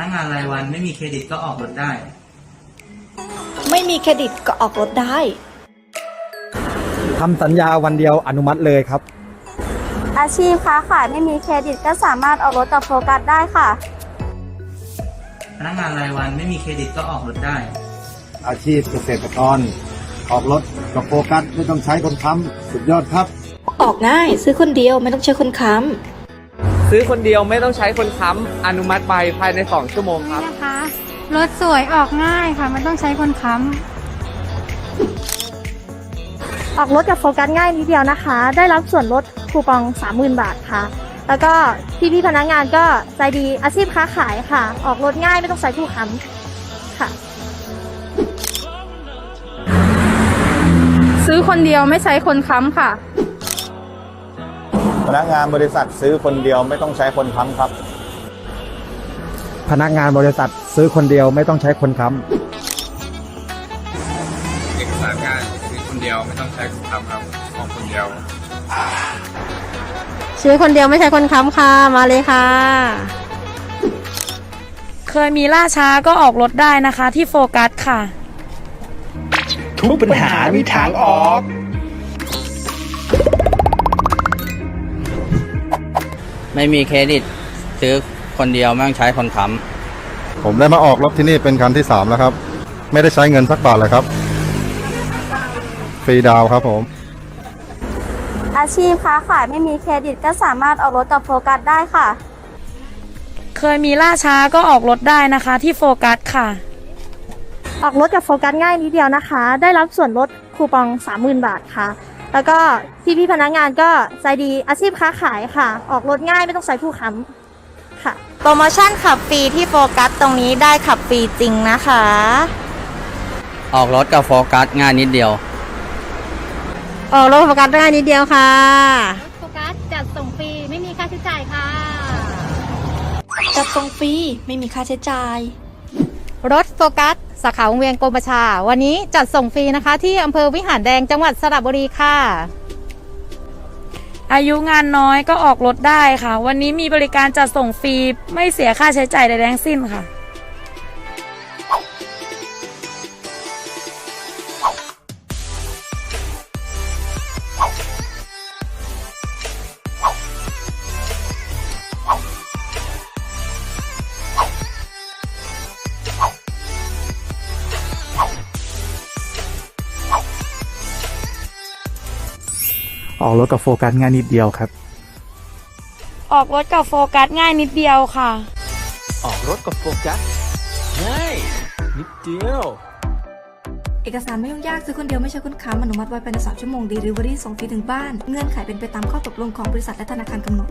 นักงานรายวันไม่มีเครดิตก็ออกรถได้ ไม่มีเครดิตก็ออกรถได้ ทำสัญญาวันเดียวอนุมัติเลยครับ อาชีพค้าขายไม่มีเครดิตก็สามารถออกรถกับโฟกัสได้ค่ะ พนักงานรายวันไม่มีเครดิตก็ออกรถได้ อาชีพเกษตรกร ออกรถกับโฟกัสไม่ต้องใช้คนค้ำสุดยอดครับ ออกง่ายซื้อคนเดียวไม่ต้องใช้คนค้ ซื้อคนเดียวไม่ต้องใช้คนค้ำอนุมัติใบภายใน 2 ชั่วโมงครับนะคะ รถสวยออกง่ายค่ะไม่ต้องใช้คนค้ออกรถกับโฟกัสง่ายนิดเดียวนะคะ ได้รับส่วนลดคูปอง 30,000 บาทค่ะ แล้วก็พี่พี่ๆพนักงานก็ใจดีอาชีพค้าขายค่ะ ออกรถง่ายไม่ต้องใช้ผู้ค้ำค่ะำซื้อคนเดียวไม่ใช้คนค้ำค่ะ พนักงานบริษัทซื้อคนเดียวไม่ต้องใช้คนค้ำครับ พนักงานบริษัทซื้อคนเดียวไม่ต้องใช้คนค้เอกสารงานซื้อคนเดียวไม่ต้องใช้คนทำครับออกคนเดียว ซื้อคนเดียวไม่ใช้คนค้ำค่ะมาเลยค่ะ เคยมีล่าช้าก็ออกรถได้นะคะที่โฟกัสค่ะ ทุกปัญหามีทางออก ไม่มีเครดิตซื้อคนเดียวไม่ต้องใช้คนค้ผมได้มาออกรถที่นี่เป็นคันที่สามแล้วครับ ไม่ได้ใช้เงินสักบาทเลยครับ ฟรีดาวน์ครับผม อาชีพค้าขายไม่มีเครดิตก็สามารถออกรถกับโฟกัสได้ค่ะ เคยมีล่าช้าก็ออกรถได้นะคะ ที่โฟกัสค่ะ ออกรถกับโฟกัสง่ายนิดเดียวนะคะ ได้รับส่วนลดคูปอง 30,000 บาทค่ะ แล้วก็พี่พี่ๆพนักงานก็ใจดีอาชีพค้าขายค่ะ ออกรถง่ายไม่ต้องใช้ผู้ค้ำค่ะำโปรโมชั่นขับฟรีที่โฟกัสตรงนี้ได้ขับฟรีจริงนะคะำออกรถกับโฟกัสง่ายนิดเดียว ออกรถโฟกัสง่ายนิดเดียวค่ะ โฟกัสจัดส่งฟรีไม่มีค่าใช้จ่ายค่ะ จัดส่งฟรีไม่มีค่าใช้จ่าย รถโฟกัส สาขาวงเวียนกรมประชา วันนี้จัดส่งฟรีนะคะ ที่อำเภอวิหารแดงจังหวัดสระบุรีค่ะ อายุงานน้อยก็ออกรถได้ค่ะ วันนี้มีบริการจัดส่งฟรีไม่เสียค่าใช้จ่ายใดๆทั้งสิ้นค่ะ ออกรถกับโฟกัสง่ายนิดเดียวครับ ออกรถกับโฟกัสง่ายนิดเดียวค่ะ ออกรถกับโฟกัสง่ายนิดเดียว เอกสารไม่ยุ่งยากซื้อคนเดียวไม่ใช่คนค้ำอนุมัติไว้ภายใน3ชั่วโมง Delivery ส่งฟรีถึงบ้าน เงื่อนไขเป็นไปตามข้อตกลงของบริษัทและธนาคารกำหนด